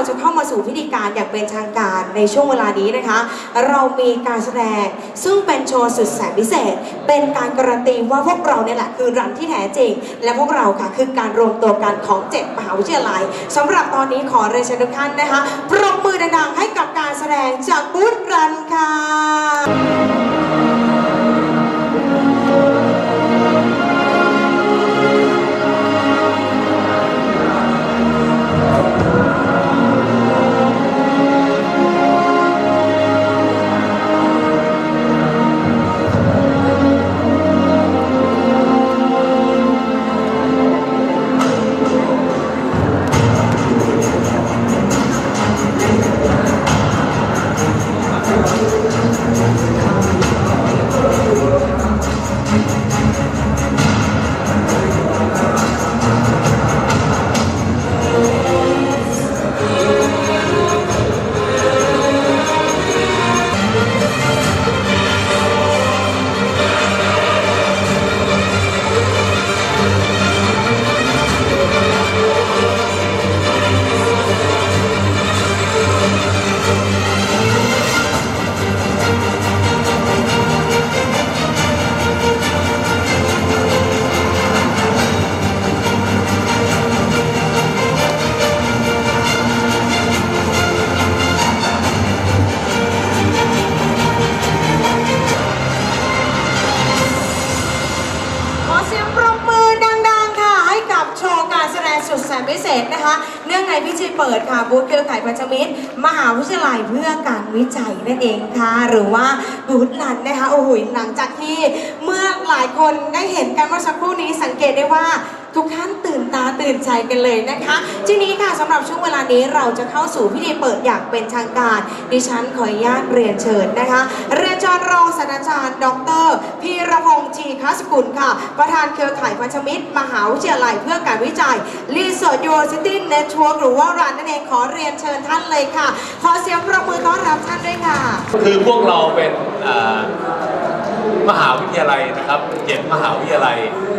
ราจะเข้ามาสู่พิธีการอย่างเป็นทางการในช่วงเวลานี้นะคะ เรามีการแสดงซึ่งเป็นโชว์สุดแสนพิเศษ เป็นการการันตีว่าพวกเราเนี่ยแหละคือรันที่แท้จริง และพวกเราค่ะคือการรวมตัวกันของเจ็ดมหาวิทยาลัยสำหรับตอนนี้ขอเรียนเชิญทุกท่านนะคะปรบมือดังๆให้กับการแสดงจากบูธรันค่ะ พันธมิตร มหาวิทยาลัยเพื่อการวิจัยนั่นเองค่ะ หรือว่าบูธลันนะคะโอ้โหหลังจากที่เมื่อหลายคนได้เห็นกันเมื่อสักครู่นี้สังเกตได้ว่า ทุกท่านตื่นตาตื่นใจกันเลยนะคะ ทีนี้ค่ะสำหรับช่วงเวลานี้เราจะเข้าสู่พิธีเปิดอย่างเป็นทางการ ดิฉันขออนุญาตเรียนเชิญนะคะ เรียนเชิญรองศาสตราจารย์ ดรพีรพงษ์จีคัสกุลค่ะ ประธานเครือข่ายพันธมิตร มหาวิทยาลัยเพื่อการวิจัย Research University Network หรือว่ารันนั่นเองขอเรียนเชิญท่านเลยค่ะ ขอเสียงประมือต้อนรับท่านด้วยค่ะ คือพวกเราเป็นมหาวิทยาลัยนะครับเจ็ดมหาวิทยาลัย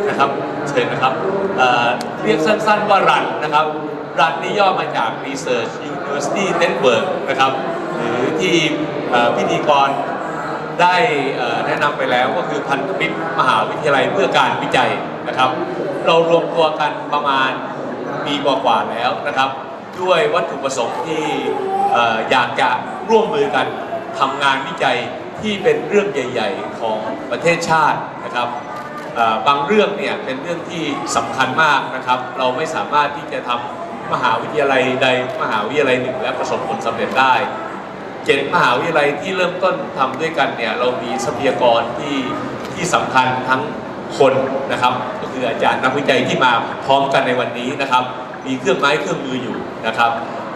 นะครับ เชิญนะครับเอ่อเรียกสั้นๆว่ารันนะครับรันนี่ย่อมาจาก Research University Network นะครับ หรือที่พิธีกรได้แนะนำไปแล้วก็คือพันธมิตรมหาวิทยาลัยเพื่อการวิจัยนะครับ เรารวมตัวกันประมาณปีกว่าๆแล้วนะครับ ด้วยวัตถุประสงค์ที่ออยากจะร่วมมือกันทำงานวิจัยที่เป็นเรื่องใหญ่ ๆ ของประเทศชาตินะครับ บางเรื่องเนี่ยเป็นเรื่องที่สำคัญมากนะครับ เราไม่สามารถที่จะทำมหาวิทยาลัยใดมหาวิทยาลัยหนึ่ง และประสบผลสำเร็จได้เจ็ดมหาวิทยาลัยที่เริ่มต้นทำด้วยกันเนี่ยเรามีทรัพยากรที่ที่สำคัญทั้งคนนะครับก็คืออาจารย์นักวิจัยที่มาพร้อมกันในวันนี้นะครับ มีเครื่องไม้เครื่องมืออยู่นะครับ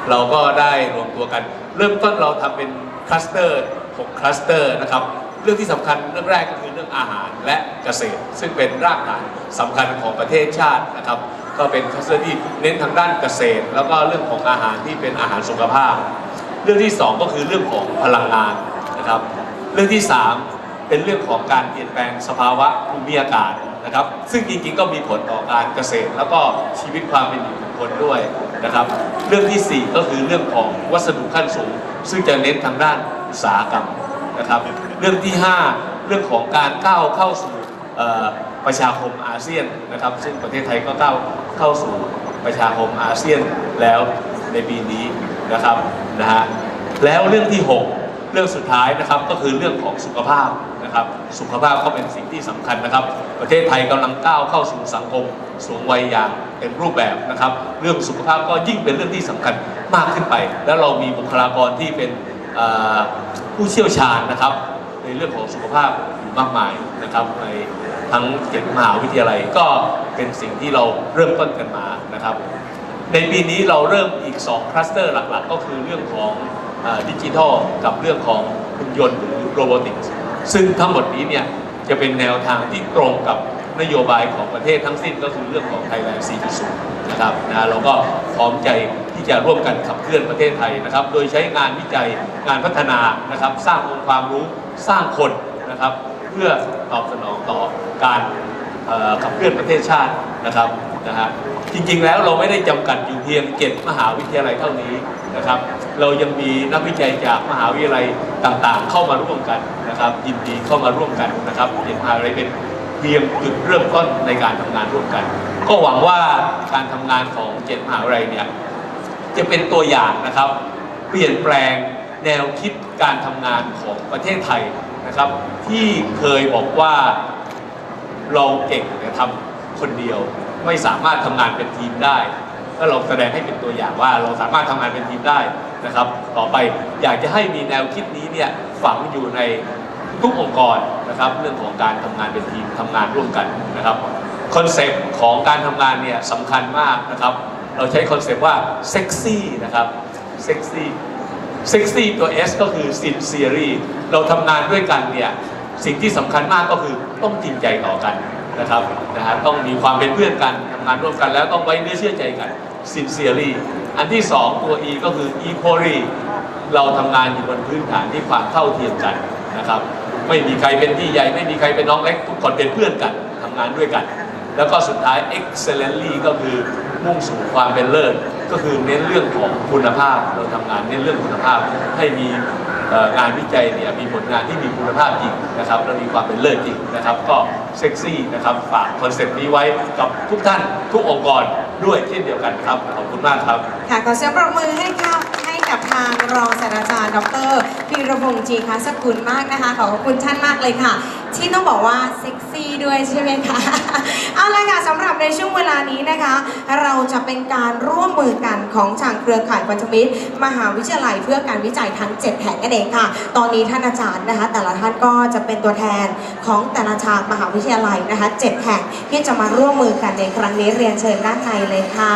เราก็ได้รวมตัวกัน เริ่มต้นเราทำเป็นคลัสเตอร์6คลัสเตอร์นะครับ เรื่องที่สำคัญเรื่องแรกก็คือ อาหารและเกษตร ซึ่งเป็นรากฐานสำคัญของประเทศชาตินะครับ ก็เป็นคลัสเตอร์ที่เน้นทางด้านเกษตร แล้วก็เรื่องของอาหารที่เป็นอาหารสุขภาพ เรื่องที่ 2 ก็คือเรื่องของพลังงานนะครับ เรื่องที่ 3 เป็นเรื่องของการเปลี่ยนแปลงสภาวะภูมิอากาศนะครับ ซึ่งจริงๆก็มีผลต่อการเกษตร แล้วก็ชีวิตความเป็นอยู่ของคนด้วยนะครับ เรื่องทีสี่4 ก็คือเรื่องของวัสดุขั้นสูง ซึ่งจะเน้นทางด้านอุตสาหกรรมนะครับ เรื่องที่ 5 เรื่องของการก้าวเข้าสู่ประชาคมอาเซียนนะครับ ซึ่งประเทศไทยก็ก้าวเข้าสู่ประชาคมอาเซียนแล้วในปีนี้นะครับนะฮะแล้วเรื่องที่ 6 เรื่องสุดท้ายนะครับก็คือเรื่องของสุขภาพนะครับ สุขภาพก็เป็นสิ่งที่สำคัญนะครับ ประเทศไทยกำลังก้าวเข้าสู่สังคมสูงวัยอย่างเต็มรูปแบบนะครับ เรื่องสุขภาพก็ยิ่งเป็นเรื่องที่สำคัญมากขึ้นไป แล้วเรามีบุคลากรที่เป็นผู้เชี่ยวชาญนะครับ ในเรื่องของสุขภาพอยู่มากมายนะครับในทั้งเจ็ดมหาวิทยาลัยก็เป็นสิ่งที่เราเริ่มต้นกันมานะครับ ในปีนี้เราเริ่มอีก 2 คลัสเตอร์หลักๆ ก็คือเรื่องของดิจิทัลกับเรื่องของหุ่นยนต์หรือโรบอติกส์ซึ่งทั้งหมดนี้เนี่ยจะเป็นแนวทางที่ตรงกับนโยบายของประเทศทั้งสิ้นก็คือเรื่องของ Thailand 4.0 นะครับนะเราก็พร้อมใจที่จะร่วมกันขับเคลื่อนประเทศไทยนะครับ โดยใช้งานวิจัยงานพัฒนานะครับ สร้างองค์ความรู้ สร้างคนนะครับ เพื่อตอบสนองต่อการขับเคลื่อนประเทศชาตินะครับนะฮะจริงๆแล้วเราไม่ได้จำกัดอยู่เพียงเจ็ดมหาวิทยาลัยเท่านี้นะครับ เรายังมีนักวิจัยจากมหาวิทยาลัยต่างๆ เข้ามาร่วมกันนะครับ ยินดีเข้ามาร่วมกันนะครับเจ็ดมหาวิทยาลัยเป็นเพียงจุดเริ่มต้นในการทำงานร่วมกัน ก็หวังว่าการทำงานของเจ็ดมหาวิทยาลัยเนี่ยจะเป็นตัวอย่างนะครับ เปลี่ยนแปลงแนวคิด การทำงานของประเทศไทยนะครับ ที่เคยบอกว่าเราเก่งแต่ทำคนเดียว ไม่สามารถทำงานเป็นทีมได้ก็เราแสดงให้เป็นตัวอย่างว่าเราสามารถทำงานเป็นทีมได้นะครับ ต่อไปอยากจะให้มีแนวคิดนี้เนี่ยฝังอยู่ในทุกองค์กรนะครับ เรื่องของการทำงานเป็นทีมทำงานร่วมกันนะครับคอนเซปต์ของการทำงานเนี่ยสำคัญมากนะครับ เราใช้คอนเซปต์ว่าเซ็กซี่นะครับเซ็กซี่ เซ็กซี่ตัว S ก็คือ sincerely เราทำงานด้วยกันเนี่ย สิ่งที่สำคัญมากก็คือต้องจริงใจต่อกันนะครับนะฮะต้องมีความเป็นเพื่อนกันทำงานร่วมกันแล้วต้องไว้เนื้อเชื่อใจกัน sincerely อันที่สองตัว E ก็คือ equally เราทำงานอยู่บนพื้นฐานที่ความเท่าเทียมกันนะครับ ไม่มีใครเป็นพี่ใหญ่ ไม่มีใครเป็นน้องเล็กทุกคนเป็นเพื่อนกันทำงานด้วยกัน แล้วก็สุดท้าย excellently ก็คือมุ่งสู่ความเป็นเลิศ ก็คือเน้นเรื่องของคุณภาพ เราทำงานเน้นเรื่องคุณภาพ ให้มีงานวิจัยเนี่ยมีผลงานที่มีคุณภาพจริงนะครับและมีความเป็นเลิศจริงนะครับ ก็เซ็กซี่นะครับฝากคอนเซ็ปต์นี้ไว้กับทุกท่านทุกองค์กรด้วยเช่นเดียวกันครับ ขอบคุณมากครับ ค่ะขอเสียงปรบมือให้ค่ะให้กับทางรองศาสตราจารย์ ดรพีรพงษ์จีคาสกุลมากนะคะ ขอบคุณท่านมากเลยค่ะ ที่ต้องบอกว่าเซ็กซี่ด้วยใช่ไหมคะ เอาละค่ะสำหรับในช่วงเวลานี้นะคะ เราจะเป็นการร่วมมือกันของทางเครือข่ายพันธมิตร มหาวิทยาลัยเพื่อการวิจัยทั้ง 7 แห่งนั่นเองค่ะ ตอนนี้ท่านอาจารย์นะคะ แต่ละท่านก็จะเป็นตัวแทนของแต่ละชาติมหาวิทยาลัยนะคะ7แห่งที่จะมาร่วมมือกันในครั้งนี้เรียนเชิญด้านในเลยค่ะ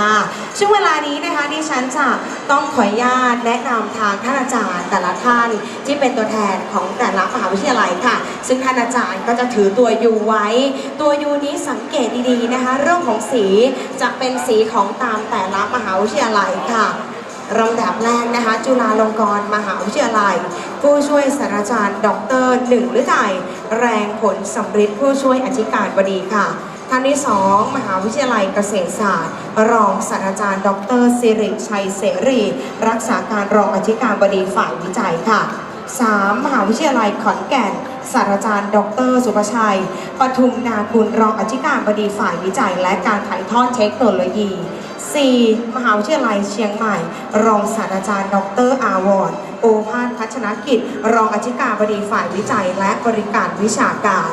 ช่วงเวลานี้นะคะดิฉันจะต้องขออนุญาตแนะนำทางท่านอาจารย์แต่ละท่านที่เป็นตัวแทนของแต่ละมหาวิทยาลัยค่ะซึ่งท่านอาจารย์ก็จะถือตัวยูไว้ ตัวยูนี้สังเกตดีๆนะคะ เรื่องของสีจะเป็นสีของตามแต่ละมหาวิทยาลัยค่ะลำดับแรกนะคะ จุฬาลงกรณ์มหาวิทยาลัย ผู้ช่วยศาสตราจารย์ ดรหนึ่งฤทัยแรงผลสำริดผู้ช่วยอธิการบดีค่ะท่านที่2มหาวิทยาลัยเกษตรศาสตร์ รองศาสตราจารย์ ดรสิริชัยเสรี รักษาการรองอธิการบดีฝ่ายวิจัยค่ะ 3. มหาวิทยาลัยขอนแก่น ศาสตราจารย์ ดร สุภชัย ปทุมนาคุณรองอธิการบดีฝ่ายวิจัย และการถ่ายทอดเทคโนโลยี 4. มหาวิทยาลัยเชียงใหม่ รองศาสตราจารย์ ดร อาวรณ์โอภาสพัชนกิจ รองอธิการบดีฝ่ายวิจัย และบริการวิชาการ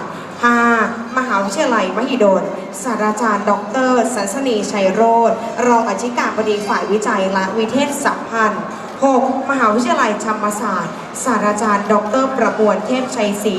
5. มหาวิทยาลัยมหิดล ศาสตราจารย์ ดร สันสนีชัยโรธรองอธิการบดีฝ่ายวิจัยและวิเทศสัมพันธ์ 6. มหาวิทยาลัยธรรมศาสตร์ ศาสตราจารย์ ดร ประมวลเทพชัยศรี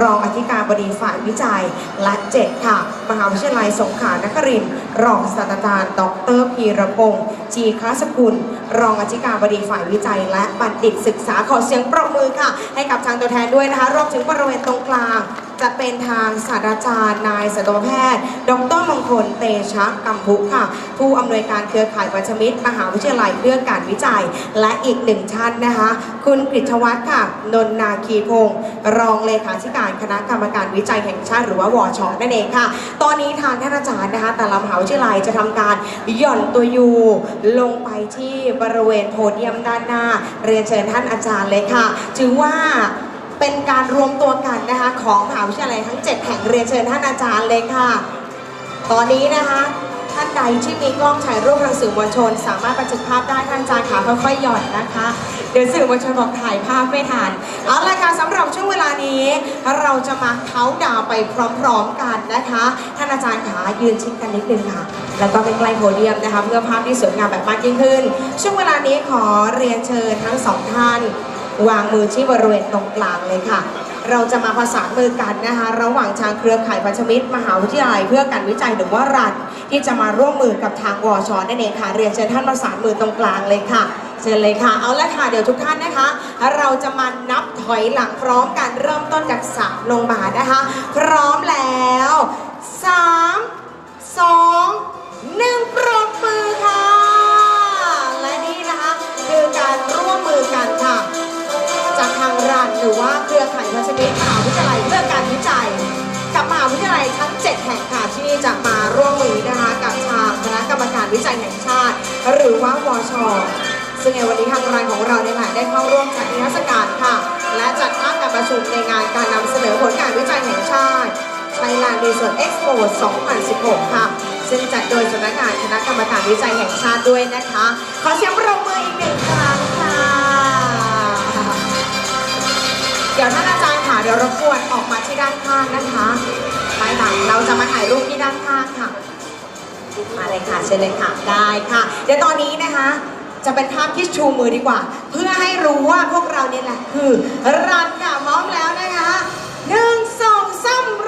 รองอธิการบดีฝ่ายวิจัย และ 7 ค่ะ มหาวิทยาลัยสงขลานครินทร์รองศาสตราจารย์ ดรพีระพงษ์จีคาสกุล รองอธิการบดีฝ่ายวิจัย และบัณฑิตศึกษาขอเสียงปรบมือค่ะ ให้กับทางตัวแทนด้วยนะคะรวมถึงบริเวณตรงกลาง จะเป็นทางศาสตราจารย์นายสัตวแพทย์ ดรมงคลเตชะกัมพุค่ะ ผู้อำนวยการเครือข่ายปัชมิตร มหาวิทยาลัยเพื่อการวิจัย และอีกหนึ่งท่านนะคะ คุณกฤษวัฒน์ค่ะ นนนาคีพงศ์รองเลขาธิการคณะกรรมการวิจัยแห่งชาติหรือว่าวชนั่นเองค่ะ ตอนนี้ทางท่านอาจารย์นะคะ แต่ละมหาวิทยาลัยจะทำการหย่อนตัวยูลงไปที่บริเวณโพเดียมด้านหน้า เรียนเชิญท่านอาจารย์เลยค่ะ ถือว่า เป็นการรวมตัวกันนะคะของมหาวิทยาลัยทั้ง 7 แห่งเรียนเชิญท่านอาจารย์เลยค่ะ ตอนนี้นะคะท่านใดที่มีกล้องถ่ายรูปทางสื่อมวลชน สามารถบันทึกภาพได้ท่านอาจารย์ขาค่อยๆหย่อนนะคะ เดี๋ยวสื่อมวลชนบอกถ่ายภาพไม่ทันเอาละค่ะสำหรับช่วงเวลานี้ เราจะมาเขาดาวไปพร้อมๆกันนะคะ ท่านอาจารย์ขายืนชิดกันนิดนึงค่ะ แล้วก็ใกล้ๆโพเดียมนะคะ เพื่อภาพที่สวยงามแบบมากยิ่งขึ้น ช่วงเวลานี้ขอเรียนเชิญทั้งสองท่าน วางมือที่บริเวณตรงกลางเลยค่ะ เราจะมาประสานมือกันนะคะ ระหว่างทางเครือข่ายพันธมิตร มหาวิทยาลัยเพื่อการวิจัยหรือว่ารัฐที่จะมาร่วมมือกับทางวชนั่นเองค่ะ เรียนเชิญท่านประสานมือตรงกลางเลยค่ะเชิญเลยค่ะ เอาละค่ะ เดี๋ยวทุกท่านนะคะ เราจะมานับถอยหลังพร้อมกันเริ่มต้นจากสามลงมานะคะ พร้อมแล้ว หรือว่าเครือข่ายพันธมิตรมหาวิทยาลัยเพื่อการวิจัย กับมหาวิทยาลัยทั้ง 7 แห่งค่ะที่จะมาร่วมมือนะคะกับทางคณะกรรมการวิจัยแห่งชาติ หรือว่าวชซึ่งในวันนี้ทางรายของเราเนี่ยค่ะได้เข้าร่วมจัดนิทรรศการค่ะ และจัดภาพการประชุมในงานการนำเสนอผลการวิจัยแห่งชาติ Thailand Research Expo 2016 ค่ะ ซึ่งจัดโดยสำนักงานคณะกรรมการวิจัยแห่งชาติด้วยนะคะ ขอเสียงปรบมืออีกหนึ่งครั้ง เดี๋ยวท่านอาจารย์ค่ะเดี๋ยวรบกวนออกมาที่ด้านข้างนะคะไปค่ะเราจะมาถ่ายรูปที่ด้านข้างค่ะ มาเลยค่ะเชิญเลยค่ะได้ค่ะ เดี๋ยวตอนนี้นะคะ จะเป็นภาพที่ชูมือดีกว่า เพื่อให้รู้ว่าพวกเราเนี่ยแหละคือรันค่ะพร้อมแล้วนะคะหนึ่งสองสามร